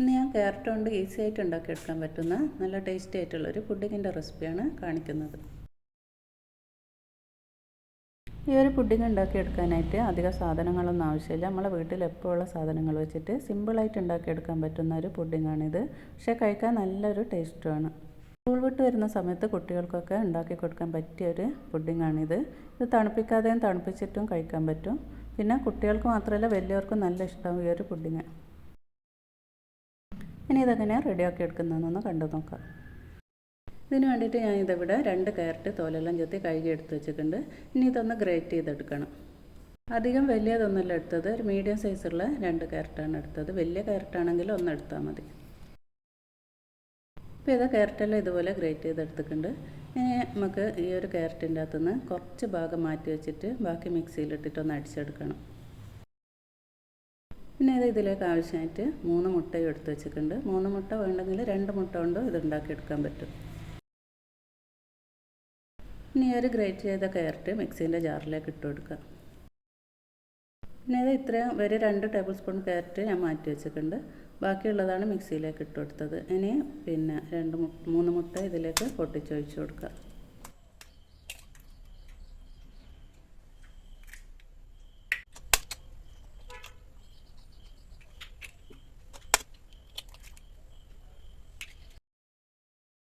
ഇന്ന് ഞാൻ ക്യാരറ്റ് കൊണ്ട് ഈസി ആയിട്ട് ഉണ്ടാക്കി എടുക്കാൻ പറ്റുന്ന നല്ല ടേസ്റ്റി ആയിട്ടുള്ള ഒരു പുഡിങ്ങിന്റെ റെസിപ്പിയാണ് കാണിക്കുന്നത്. ഈ ഒരു പുഡിങ് ഉണ്ടാക്കിയെടുക്കാനായിട്ട് അധിക സാധനങ്ങളൊന്നും ആവശ്യമില്ല. നമ്മളെ വീട്ടിൽ എപ്പോഴുള്ള സാധനങ്ങൾ വെച്ചിട്ട് സിമ്പിളായിട്ട് ഉണ്ടാക്കിയെടുക്കാൻ പറ്റുന്ന ഒരു പുഡിങ്ങാണിത് പക്ഷേ കഴിക്കാൻ നല്ലൊരു ടേസ്റ്റുമാണ് സ്കൂൾ വിട്ട് വരുന്ന സമയത്ത് കുട്ടികൾക്കൊക്കെ ഉണ്ടാക്കി കൊടുക്കാൻ പറ്റിയ ഒരു പുഡിങ്ങാണിത് ഇത് തണുപ്പിക്കാതെയും തണുപ്പിച്ചിട്ടും കഴിക്കാൻ പറ്റും. പിന്നെ കുട്ടികൾക്ക് മാത്രമല്ല വലിയവർക്കും നല്ല ഇഷ്ടമാവും ഈ ഒരു പുഡിങ് ഇനി ഇതെങ്ങനെയാണ് റെഡിയാക്കി എടുക്കുന്നതെന്നൊന്ന് കണ്ടു നോക്കാം. ഇതിന് വേണ്ടിയിട്ട് ഞാൻ ഇതിവിടെ രണ്ട് കയറിട്ട് തോലെല്ലാം ചെത്തി കഴുകി എടുത്ത് വെച്ചിട്ടുണ്ട്. ഇനി ഇതൊന്ന് ഗ്രേറ്റ് ചെയ്തെടുക്കണം. അധികം വലിയതൊന്നുമല്ല എടുത്തത്. ഒരു മീഡിയം സൈസുള്ള രണ്ട് കയറിട്ടാണ് എടുത്തത്. വലിയ കയറിട്ടാണെങ്കിൽ ഒന്ന് എടുത്താൽ മതി. ഇപ്പോൾ ഇത് കയറിട്ടെല്ലാം ഇതുപോലെ ഗ്രേറ്റ് ചെയ്തെടുത്തിട്ടുണ്ട്. ഇനി നമുക്ക് ഈ ഒരു ക്യാരറ്റിന്റെ അകത്തുനിന്ന് കുറച്ച് ഭാഗം മാറ്റി വെച്ചിട്ട് ബാക്കി മിക്സിയിലിട്ടിട്ട് ഒന്ന് അടിച്ചെടുക്കണം. പിന്നെ ഇത് ഇതിലേക്ക് ആവശ്യമായിട്ട് മൂന്ന് മുട്ടയും എടുത്ത് വെച്ചിട്ടുണ്ട്. മൂന്ന് മുട്ട വേണ്ടെങ്കിൽ രണ്ട് മുട്ട കൊണ്ടോ ഇത് ഉണ്ടാക്കിയെടുക്കാൻ പറ്റും. ഇനി ഒരു ഗ്രേറ്റ് ചെയ്ത കയറിട്ട് മിക്സീന്റെ ജാറിലേക്ക് ഇട്ട് കൊടുക്കുക. പിന്നെ ഇത് ഇത്രയും ഒരു രണ്ട് ടേബിൾ സ്പൂൺ കയറിട്ട് ഞാൻ മാറ്റി വെച്ചിട്ടുണ്ട്. ബാക്കിയുള്ളതാണ് മിക്സിയിലേക്ക് ഇട്ട് കൊടുത്തത്. ഇനി പിന്നെ രണ്ട് മൂന്ന് മുട്ട ഇതിലേക്ക് പൊട്ടിച്ചൊഴിച്ച് കൊടുക്കുക.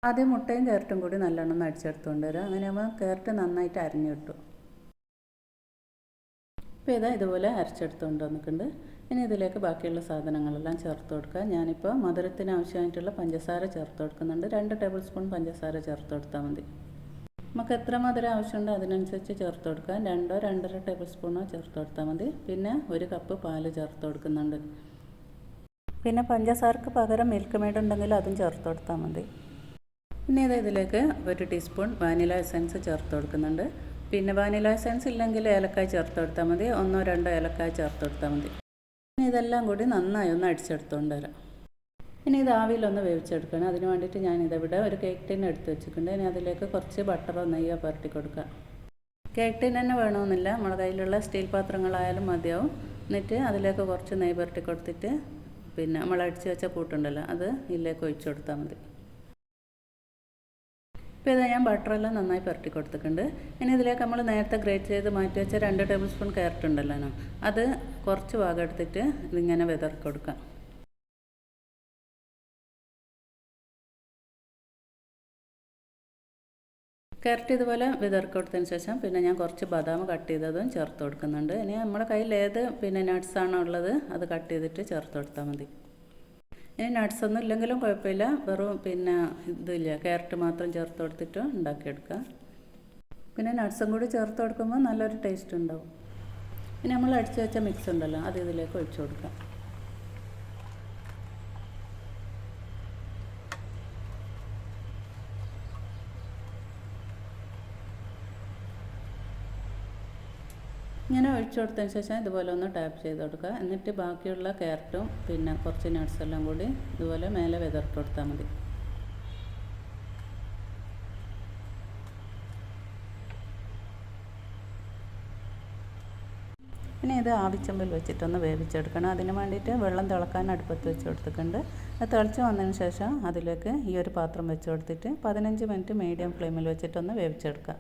ആദ്യം മുട്ടയും ക്യാരറ്റും കൂടി നല്ലോണം അടിച്ചെടുത്തുകൊണ്ട് വരിക അങ്ങനെയാകുമ്പോൾ കയറിട്ട് നന്നായിട്ട് അരഞ്ഞു കിട്ടും. ഇപ്പോൾ ഇതാ ഇതുപോലെ അരച്ചെടുത്തുകൊണ്ട് വന്നിട്ടുണ്ട്. ഇനി ഇതിലേക്ക് ബാക്കിയുള്ള സാധനങ്ങളെല്ലാം ചേർത്ത് കൊടുക്കുക ഞാനിപ്പോൾ മധുരത്തിന് ആവശ്യമായിട്ടുള്ള പഞ്ചസാര ചേർത്ത് കൊടുക്കുന്നുണ്ട്. രണ്ട് ടേബിൾ സ്പൂൺ പഞ്ചസാര ചേർത്ത് കൊടുത്താൽ മതി. നമുക്ക് എത്ര മധുരം ആവശ്യമുണ്ടോ അതിനനുസരിച്ച് ചേർത്ത് കൊടുക്കുക രണ്ടോ രണ്ടര ടേബിൾ സ്പൂണോ ചേർത്ത് കൊടുത്താൽ മതി. പിന്നെ ഒരു കപ്പ് പാൽ ചേർത്ത് കൊടുക്കുന്നുണ്ട്. പിന്നെ പഞ്ചസാരക്ക് പകരം മിൽക്ക് മെയ്ഡ് ഉണ്ടെങ്കിൽ അതും ചേർത്ത് കൊടുത്താൽ മതി. പിന്നെ ഇത് ഇതിലേക്ക് ഒരു ടീസ്പൂൺ വാനില എസൻസ് ചേർത്ത് കൊടുക്കുന്നുണ്ട്. പിന്നെ വാനില എസൻസ് ഇല്ലെങ്കിൽ ഏലക്കായ ചേർത്ത് കൊടുത്താൽ മതി. ഒന്നോ രണ്ടോ ഏലക്കായ ചേർത്ത് കൊടുത്താൽ മതി. പിന്നെ ഇതെല്ലാം കൂടി നന്നായി ഒന്ന് അടിച്ചെടുത്തുകൊണ്ട് വരാം. ഇനി ഇത് ആവിയിലൊന്ന് വേവിച്ചെടുക്കണം. അതിന് വേണ്ടിയിട്ട് ഞാനിതിവിടെ ഒരു കേക്ക് ടിൻ എടുത്ത് വെച്ചിട്ടുണ്ട്. ഇനി അതിലേക്ക് കുറച്ച് ബട്ടറോ നെയ്യോ പുരട്ടി കൊടുക്കുക കേക്ക് ടിൻ തന്നെ വേണമെന്നില്ല. നമ്മുടെ കയ്യിലുള്ള സ്റ്റീൽ പാത്രങ്ങളായാലും മതിയാവും. എന്നിട്ട് അതിലേക്ക് കുറച്ച് നെയ്യ് പുരട്ടി കൊടുത്തിട്ട് പിന്നെ നമ്മൾ അടിച്ച് വെച്ച കൂട്ടുണ്ടല്ലോ അത് ഇതിലേക്ക് ഒഴിച്ചു കൊടുത്താൽ മതി. ഇപ്പോൾ ഇതാ ഞാൻ ബട്ടറെല്ലാം നന്നായി പുരട്ടി കൊടുത്തിട്ടുണ്ട്. ഇനി ഇതിലേക്ക് നമ്മൾ നേരത്തെ ഗ്രേറ്റ് ചെയ്ത് മാറ്റി വെച്ച രണ്ട് ടേബിൾ സ്പൂൺ ക്യാരറ്റ് ഉണ്ടല്ലോ അത് കുറച്ച് ഭാഗം എടുത്തിട്ട് ഇതിങ്ങനെ വിതർക്കി കൊടുക്കാം. ക്യാരറ്റ് ഇതുപോലെ വിതർക്കി കൊടുത്തതിന് ശേഷം പിന്നെ ഞാൻ കുറച്ച് ബദാം കട്ട് ചെയ്തതും ചേർത്ത് കൊടുക്കുന്നുണ്ട്. ഇനി നമ്മുടെ കയ്യിൽ ഏത് പിന്നെ നട്ട്സ് ആണോ ഉള്ളത് അത് കട്ട് ചെയ്തിട്ട് ചേർത്ത് കൊടുത്താൽ മതി. ഇനി നട്ട്സ് ഒന്നും ഇല്ലെങ്കിലും കുഴപ്പമില്ല. വെറും പിന്നെ ഇതില്ല ക്യാരറ്റ് മാത്രം ചേർത്ത് കൊടുത്തിട്ട് ഉണ്ടാക്കിയെടുക്കുക. പിന്നെ നട്ട്സും കൂടി ചേർത്ത് കൊടുക്കുമ്പോൾ നല്ലൊരു ടേസ്റ്റ് ഉണ്ടാവും. പിന്നെ നമ്മൾ അടിച്ചു വെച്ച മിക്സ് ഉണ്ടല്ലോ അത് ഇതിലേക്ക് ഒഴിച്ചു കൊടുക്കാം ഇങ്ങനെ ഒഴിച്ചു കൊടുത്തതിന് ശേഷം ഇതുപോലെ ഒന്ന് ടാപ്പ് ചെയ്ത് കൊടുക്കുക. എന്നിട്ട് ബാക്കിയുള്ള ക്യാരറ്റും പിന്നെ കുറച്ച് നട്ട്സ് എല്ലാം കൂടി ഇതുപോലെ മേലെ വിതർത്ത് കൊടുത്താൽ മതി. പിന്നെ ഇത് ആവിച്ചമ്പിൽ വെച്ചിട്ടൊന്ന് വേവിച്ചെടുക്കണം. അതിന് വേണ്ടിയിട്ട് വെള്ളം തിളക്കാൻ അടുപ്പത്ത് വെച്ച് കൊടുത്തിട്ടുണ്ട്. അത് തിളച്ച് വന്നതിന് ശേഷം അതിലേക്ക് ഈ ഒരു പാത്രം വെച്ച് കൊടുത്തിട്ട് പതിനഞ്ച് മിനിറ്റ് മീഡിയം ഫ്ലെയിമിൽ വെച്ചിട്ടൊന്ന് വേവിച്ചെടുക്കാം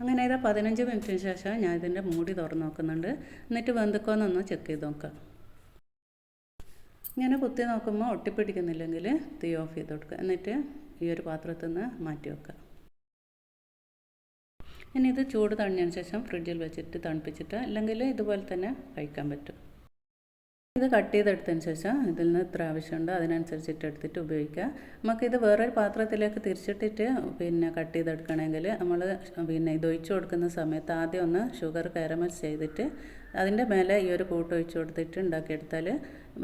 അങ്ങനെ ഇതാ പതിനഞ്ച് മിനിറ്റിന് ശേഷം ഞാൻ ഇതിന്റെ മൂടി തുറന്ന് നോക്കുന്നുണ്ട്. എന്നിട്ട് വെന്തുക്കോന്നൊന്ന് ചെക്ക് ചെയ്ത് നോക്കാം. ഇങ്ങനെ കുത്തി നോക്കുമ്പോൾ ഒട്ടിപ്പിടിക്കുന്നില്ലെങ്കിൽ തീ ഓഫ് ചെയ്ത് കൊടുക്കുക എന്നിട്ട് ഈ ഒരു പാത്രത്തിൽ നിന്ന് മാറ്റി വെക്കുക ഇനി ഇത് ചൂട് തണിഞ്ഞതിന് ശേഷം ഫ്രിഡ്ജിൽ വെച്ചിട്ട് തണുപ്പിച്ചിട്ട് അല്ലെങ്കിൽ ഇതുപോലെ തന്നെ കഴിക്കാൻ പറ്റും. ഇത് കട്ട് ചെയ്തെടുത്തതിന് ശേഷം ഇതിൽ നിന്ന് ഇത്ര ആവശ്യമുണ്ട് അതിനനുസരിച്ചിട്ട് എടുത്തിട്ട് ഉപയോഗിക്കുക. നമുക്കിത് വേറൊരു പാത്രത്തിലേക്ക് തിരിച്ചിട്ടിട്ട് പിന്നെ കട്ട് ചെയ്തെടുക്കണമെങ്കിൽ നമ്മൾ പിന്നെ ഇത് ഒഴിച്ചു കൊടുക്കുന്ന സമയത്ത് ആദ്യം ഒന്ന് ഷുഗർ കാരമൽ ചെയ്തിട്ട് അതിന്റെ മേലെ ഈ ഒരു കൂട്ട് ഒഴിച്ചു കൊടുത്തിട്ട് ഉണ്ടാക്കിയെടുത്താൽ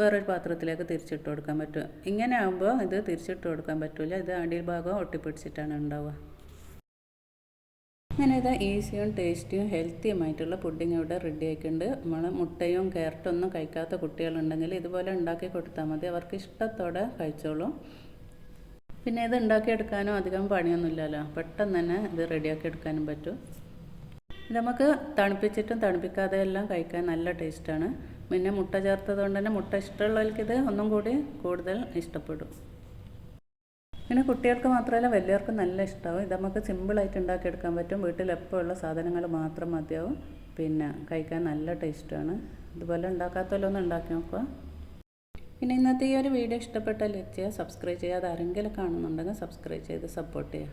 വേറൊരു പാത്രത്തിലേക്ക് തിരിച്ചിട്ട് കൊടുക്കാൻ പറ്റും. ഇങ്ങനെ ആകുമ്പോൾ ഇത് തിരിച്ചിട്ട് കൊടുക്കാൻ പറ്റില്ല ഇത് അടിയിൽ ഭാഗം ഒട്ടിപ്പിടിച്ചിട്ടാണ് ഉണ്ടാവുക. അങ്ങനെ ഇത് ഈസിയും ടേസ്റ്റിയും ഹെൽത്തിയുമായിട്ടുള്ള പുഡിങ് ഇവിടെ റെഡി ആയിട്ടുണ്ട്. നമ്മൾ മുട്ടയും ഒന്നും കഴിക്കാത്ത കുട്ടികളുണ്ടെങ്കിൽ ഇതുപോലെ ഉണ്ടാക്കി കൊടുത്താൽ മതി. അവർക്ക് ഇഷ്ടത്തോടെ കഴിച്ചോളും. പിന്നെ ഇത് ഉണ്ടാക്കിയെടുക്കാനും അധികം പണിയൊന്നുമില്ലല്ലോ. പെട്ടെന്ന് തന്നെ ഇത് റെഡിയാക്കി എടുക്കാനും പറ്റും. നമുക്ക് തണുപ്പിച്ചിട്ടും തണുപ്പിക്കാതെ എല്ലാം കഴിക്കാൻ നല്ല ടേസ്റ്റാണ് പിന്നെ മുട്ട ചേർത്തത് കൊണ്ട് തന്നെ മുട്ട ഇഷ്ടമുള്ളവർക്ക് ഇത് ഒന്നും കൂടി കൂടുതൽ ഇഷ്ടപ്പെടും. പിന്നെ കുട്ടികൾക്ക് മാത്രമല്ല വലിയവർക്കും നല്ല ഇഷ്ടമാവും ഇത് നമുക്ക് സിമ്പിളായിട്ട് ഉണ്ടാക്കിയെടുക്കാൻ പറ്റും. വീട്ടിൽ എപ്പോഴുള്ള സാധനങ്ങൾ മാത്രം മതിയാവും. പിന്നെ കഴിക്കാൻ നല്ല ടേസ്റ്റാണ് ഇതുപോലെ ഉണ്ടാക്കാത്തല്ലോ ഉണ്ടാക്കി നോക്കുക. പിന്നെ ഇന്നത്തെ ഈ ഒരു വീഡിയോ ഇഷ്ടപ്പെട്ടാൽ ചെയ്യുക സബ്സ്ക്രൈബ് ചെയ്യാതെ ആരെങ്കിലും കാണുന്നുണ്ടെങ്കിൽ സബ്സ്ക്രൈബ് ചെയ്ത് സപ്പോർട്ട് ചെയ്യുക.